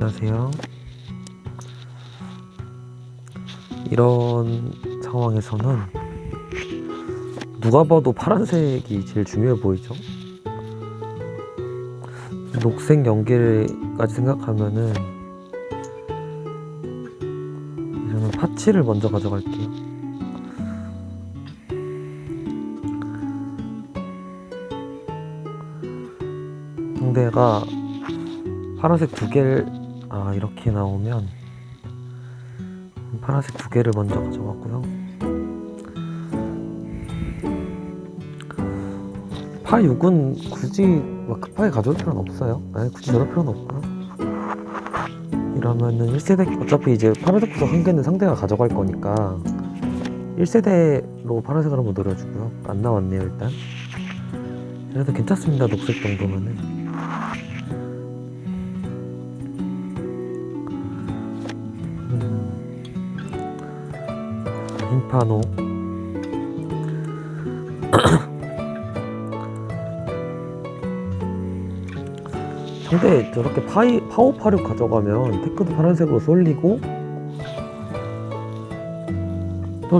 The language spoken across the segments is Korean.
안녕하세요. 이런 상황에서는 누가 봐도 파란색이 제일 중요해 보이죠? 녹색 연기까지 생각하면은 저는 파치를 먼저 가져갈게요. 상대가 파란색 두 개를 아 이렇게 나오면 파란색 두 개를 먼저 가져갔고요. 파 6은 굳이 막 급하게 가져올 필요는 없어요. 아니 굳이 저럴 필요는 없고요. 이러면은 1세대 어차피 이제 파란색 구석 한 개는 상대가 가져갈 거니까 1세대로 파란색을 한번 노려주고요. 안 나왔네요 일단. 그래도 괜찮습니다 녹색 정도면은. 흰파노. 근데 저렇게 파이, 파워파를 가져가면 테크도 파란색으로 쏠리고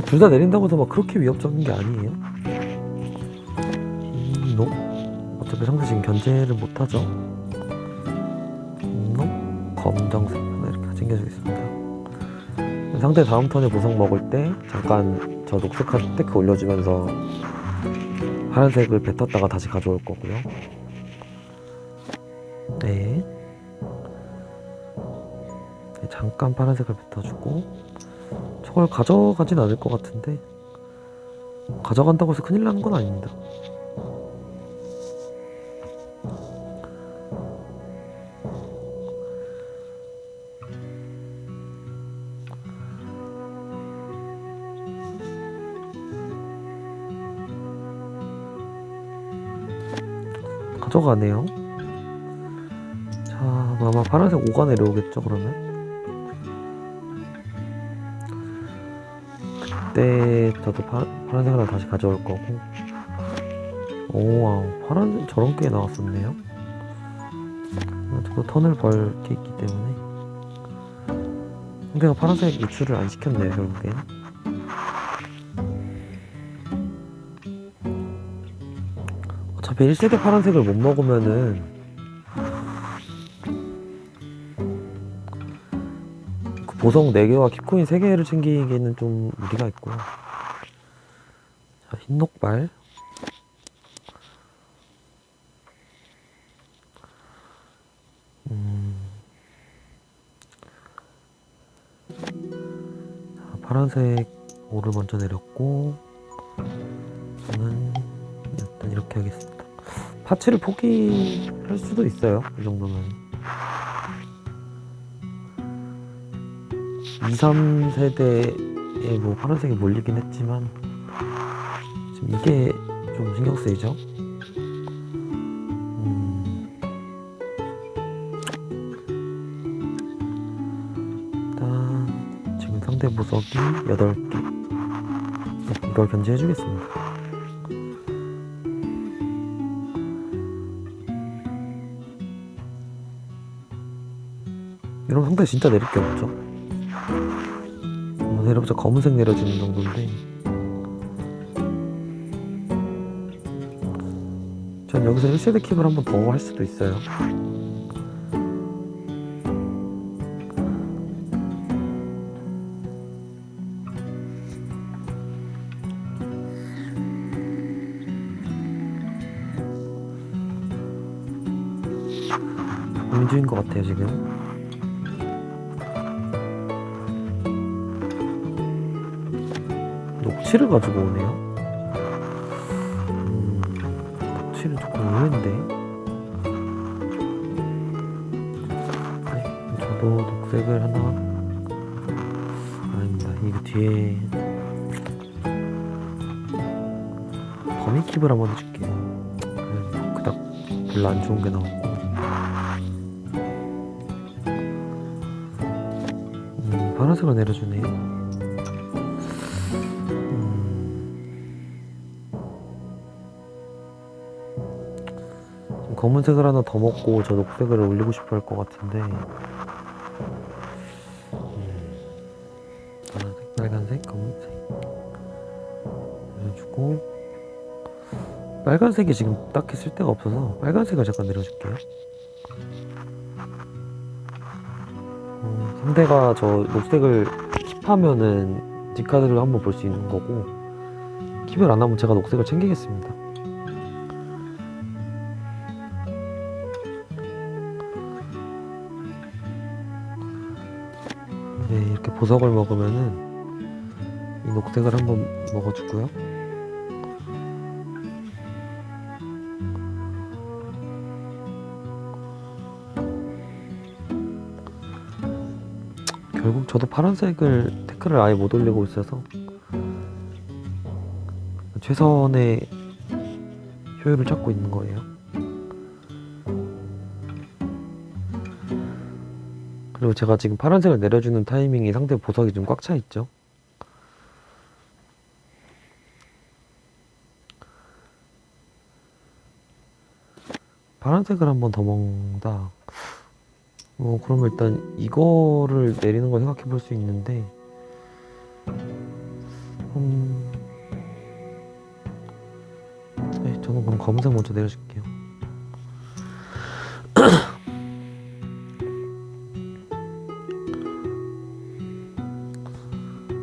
둘 다 내린다고 해서 막 그렇게 위협적인 게 아니에요? 음, 노 어차피 상대 지금 견제를 못하죠? 음, 노 검정색 하나 이렇게 챙겨주겠습니다 상대 다음 턴에 보석 먹을 때 잠깐 저 녹색한 테크 올려주면서 파란색을 뱉었다가 다시 가져올 거고요. 네. 네, 잠깐 파란색을 뱉어주고 저걸 가져가진 않을 것 같은데 가져간다고 해서 큰일 나는 건 아닙니다. 가져가네요. 자, 아마 파란색 5가 내려오겠죠, 그러면? 그때 저도 파, 파란색 하나 다시 가져올 거고. 오, 와, 파란색 저런 게 나왔었네요. 저도 턴을 벌게 있기 때문에. 상대가 파란색 유출을 안 시켰네요, 결국엔. 어차피 1세대 파란색을 못 먹으면은 그 보석 4개와 킵코인 3개를 챙기기에는 좀 무리가 있고요 자 흰 녹발 음. 자, 파란색 5를 먼저 내렸고 저는 일단 이렇게 하겠습니다. 파츠를 포기할 수도 있어요. 이 정도면. 2, 3세대에 뭐 파란색이 몰리긴 했지만 지금 이게 좀 신경 쓰이죠. 음. 일단 지금 상대 보석이 8개 이걸 견제해 주겠습니다. 이러면 상대 진짜 내릴 게 없죠. 뭐 내려보자 검은색 내려지는 정도인데. 전 여기서 1세대 킵을 한 번 더 할 수도 있어요. 음주인 것 같아요 지금. 녹취를 가지고 오네요. 음, 녹취는 조금 의외인데. 네, 저도 녹색을 하나. 아닙니다. 이거 뒤에 거미킵을 한번 해줄게요. 네, 그닥 별로 안 좋은 게 나왔고. 음, 파란색을 내려주네요. 검은색을 하나 더 먹고 저 녹색을 올리고 싶어 할 것 같은데. 파란색, 빨간색, 검은색? 내려주고. 빨간색이 지금 딱히 쓸 데가 없어서 빨간색을 잠깐 내려줄게요. 어, 상대가 저 녹색을 킵하면은 디카드를 한번 볼 수 있는 거고 킵을 안 하면 제가 녹색을 챙기겠습니다. 네, 이렇게 보석을 먹으면은 이 녹색을 한번 먹어주고요. 결국 저도 파란색을 태클을 아예 못 올리고 있어서 최선의 효율을 찾고 있는 거예요. 그리고 제가 지금 파란색을 내려주는 타이밍이 상대 보석이 좀 꽉 차 있죠. 파란색을 한 번 더 먹는다. 뭐 그러면 일단 이거를 내리는 걸 생각해 볼 수 있는데 음... 네, 저는 그럼 검은색 먼저 내려줄게요.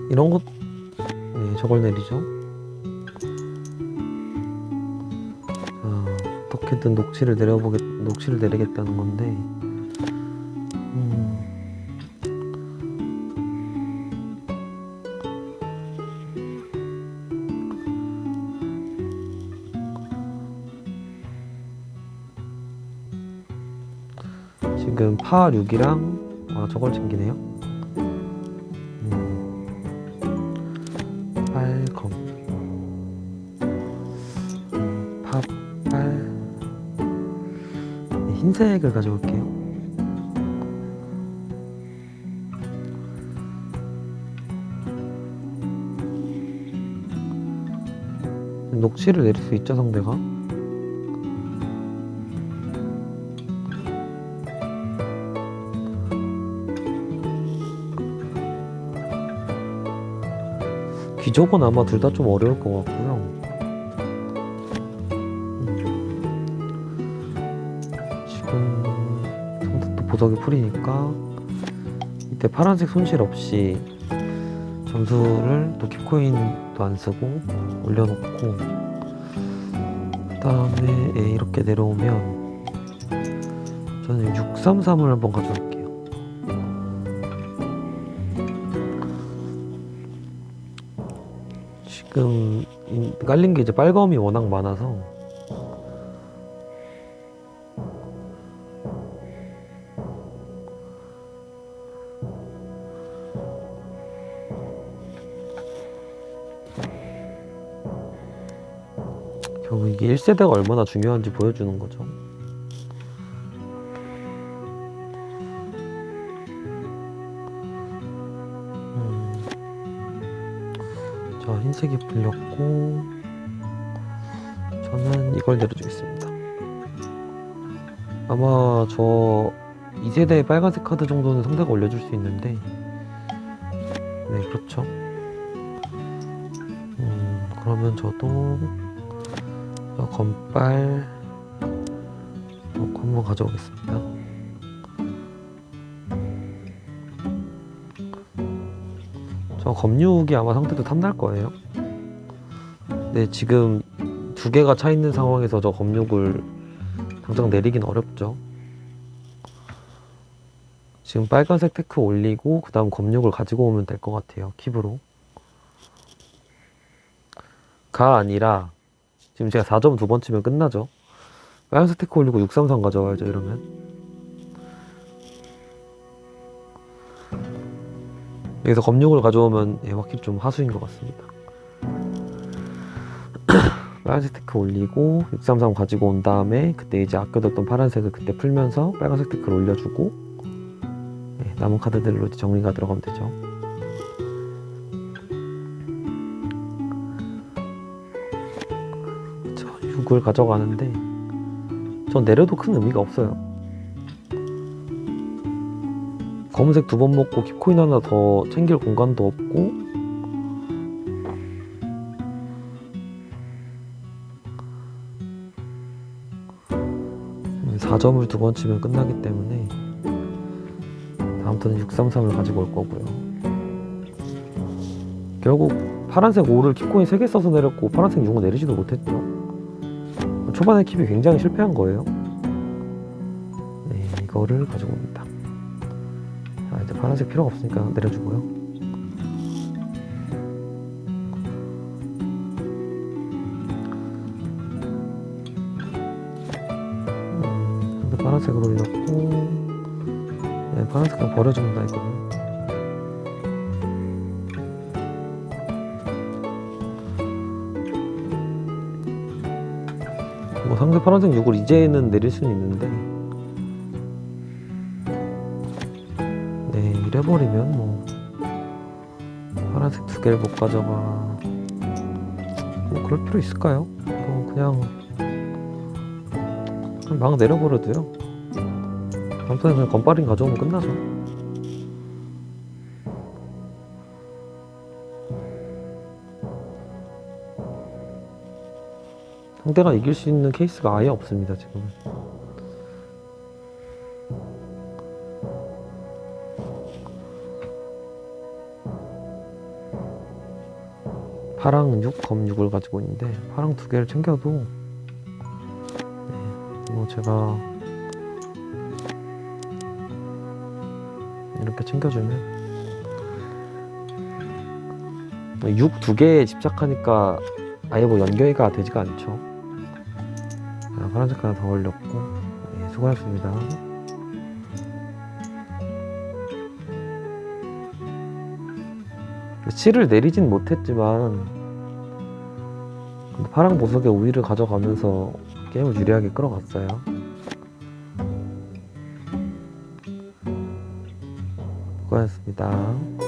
이런 것, 네, 저걸 내리죠. 자, 어떻게든 녹취를 내려보겠, 녹취를 내리겠다는 건데, 음, 지금 파 6이랑 아 저걸 챙기네요. 흰색을 가져올게요. 녹취를 내릴 수 있죠 상대가 귀족은 아마 둘 다 좀 어려울 것 같고요 보석이 풀이니까 이때 파란색 손실 없이 점수를 또 킵코인도 안 쓰고 올려놓고 그 다음에 예, 이렇게 내려오면 저는 633을 한번 가져올게요. 지금 이- 깔린 게 이제 빨검이 워낙 많아서 1세대가 얼마나 중요한지 보여주는 거죠. 음. 자, 흰색이 풀렸고, 저는 이걸 내려주겠습니다. 아마 저 2세대의 빨간색 카드 정도는 상대가 올려줄 수 있는데, 네, 그렇죠. 음, 그러면 저도 저 건빨 넣고 한번 가져오겠습니다. 저 검육이 아마 상태도 탐날 거예요. 근데 지금 두 개가 차 있는 상황에서 저 검육을 당장 내리긴 어렵죠. 지금 빨간색 테크 올리고 그 다음 검육을 가지고 오면 될 것 같아요. 킵으로. 가 아니라 지금 제가 4점 두 번 치면 끝나죠. 빨간색 테크 올리고 633 가져와야죠, 이러면. 여기서 검육을 가져오면 예, 확실히 좀 하수인 것 같습니다. 빨간색 테크 올리고 633 가지고 온 다음에 그때 이제 아껴뒀던 파란색을 그때 풀면서 빨간색 테크를 올려주고 예, 남은 카드들로 정리가 들어가면 되죠. 저 6을 가져가는데 전 내려도 큰 의미가 없어요. 검은색 두 번 먹고 킵코인 하나 더 챙길 공간도 없고 음, 4점을 두 번 치면 끝나기 때문에 다음 턴은 633을 가지고 올 거고요. 결국 파란색 5를 킵코인 3개 써서 내렸고 파란색 6은 내리지도 못했죠. 초반에 킵이 굉장히 실패한 거예요. 네, 이거를 가지고 옵니다. 자, 이제 파란색 필요가 없으니까 내려주고요. 음, 파란색으로 잃었고, 네, 파란색 그냥 버려줍니다, 이거는. 뭐 상대 파란색 6을 이제는 내릴 수는 있는데. 네 이래버리면 뭐. 파란색 두 개를 못 가져가. 뭐 그럴 필요 있을까요? 뭐 그냥. 그냥 막 내려버려도요. 턴에 그냥 건빠링 가져오면 끝나죠 상대가 이길 수 있는 케이스가 아예 없습니다 지금 파랑 6, 검 6을 가지고 있는데 파랑 두 개를 챙겨도 네, 뭐 제가 이렇게 챙겨주면 6 두 개에 집착하니까 아예 뭐 연결가 되지가 않죠. 자, 파란색 하나 더 올렸고 네, 수고하셨습니다. 실을 내리진 못했지만 파랑 보석의 우위를 가져가면서 게임을 유리하게 끌어갔어요. 수고하셨습니다.